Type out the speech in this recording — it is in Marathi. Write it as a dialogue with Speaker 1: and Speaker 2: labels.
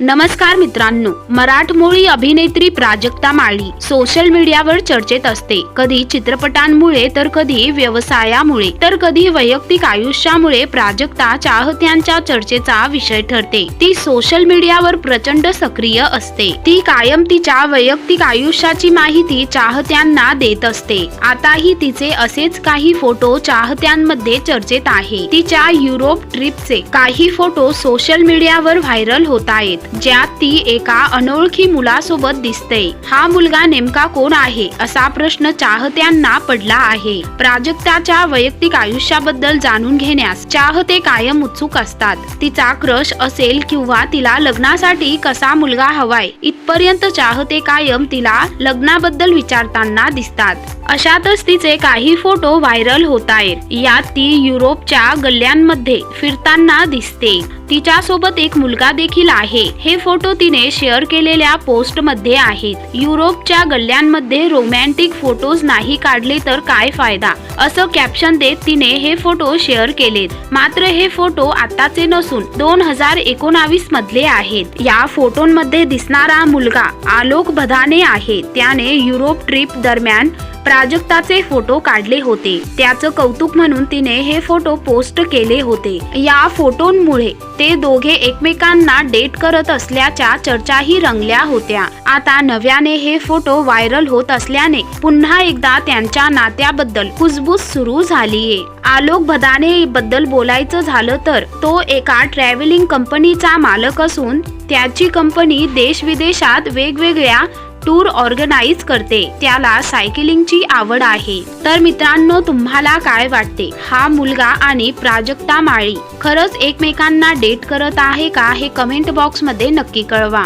Speaker 1: नमस्कार मित्रांनो मराठमोळी अभिनेत्री प्राजक्ता माळी सोशल मीडियावर चर्चेत असते. कधी चित्रपटांमुळे तर कधी व्यवसायामुळे तर कधी वैयक्तिक आयुष्यामुळे प्राजक्ता चाहत्यांच्या चर्चेचा विषय ठरते. ती सोशल मीडियावर प्रचंड सक्रिय असते. ती कायम तिच्या वैयक्तिक आयुष्याची माहिती चाहत्यांना देत असते. आताही तिचे असेच काही फोटो चाहत्यांमध्ये चर्चेत आहे. तिच्या युरोप ट्रिपचे काही फोटो सोशल मीडियावर व्हायरल होत आहेत. ज्यात ती एका अनोळखी मुलासोबत दिसते. हा मुलगा नेमका कोण आहे? असा प्रश्न चाहत्यांना पडला आहे. प्राजक्ताच्या वैयक्तिक आयुष्याबद्दल जाणून घेण्यास चाहते कायम उत्सुक असतात. तिचा क्रश असेल किंवा तिला लग्नासाठी कसा मुलगा हवाय इथपर्यंत चाहते कायम तिला लग्नाबद्दल विचारताना दिसतात. अशातच तिचे काही फोटो व्हायरल होत आहेत यात ती युरोपच्या गल्ल्यांमध्ये फिरताना दिसते. तिच्यासोबत एक मुलगा देखील आहे. हे फोटो तिने शेअर केलेल्या पोस्टमध्ये आहेत. युरोपच्या गल्ल्यांमध्ये रोमॅन्टिक फोटोज नाही काढले तर काय फायदा? असं कॅप्शन देत तिने हे फोटो शेअर केलेत. मात्र हे फोटो आताचे नसून दोन हजार एकोणावीस मधले आहेत. या फोटोंमध्ये दिसणारा मुलगा आलोक भदाने आहे. त्याने युरोप ट्रिप दरम्यान प्राजक्ताचे फोटो काढले होते. त्याचं कौतुक म्हणून तिने हे फोटो पोस्ट केले होते. या फोटोंमुळे ते दोघे एकमेकांना डेट करत असल्याच्या चर्चाही रंगल्या होत्या. आता नव्याने हे फोटो व्हायरल होत असल्याने पुन्हा एकदा त्यांच्या नात्याबद्दल कुजबूज सुरू झालीये. आलोक भदाने बद्दल बोलायचं झालं तर तो एका ट्रॅव्हलिंग कंपनीचा मालक असून त्याची कंपनी देश विदेशात वेगवेगळ्या टूर ऑर्गनाईज करते. त्याला सायकलिंगची आवड आहे. तर मित्रांनो तुम्हाला काय वाटते? हा मुलगा आणि प्राजक्ता माळी खरंच एकमेकांना डेट करत आहे का? हे कमेंट बॉक्समध्ये नक्की कळवा.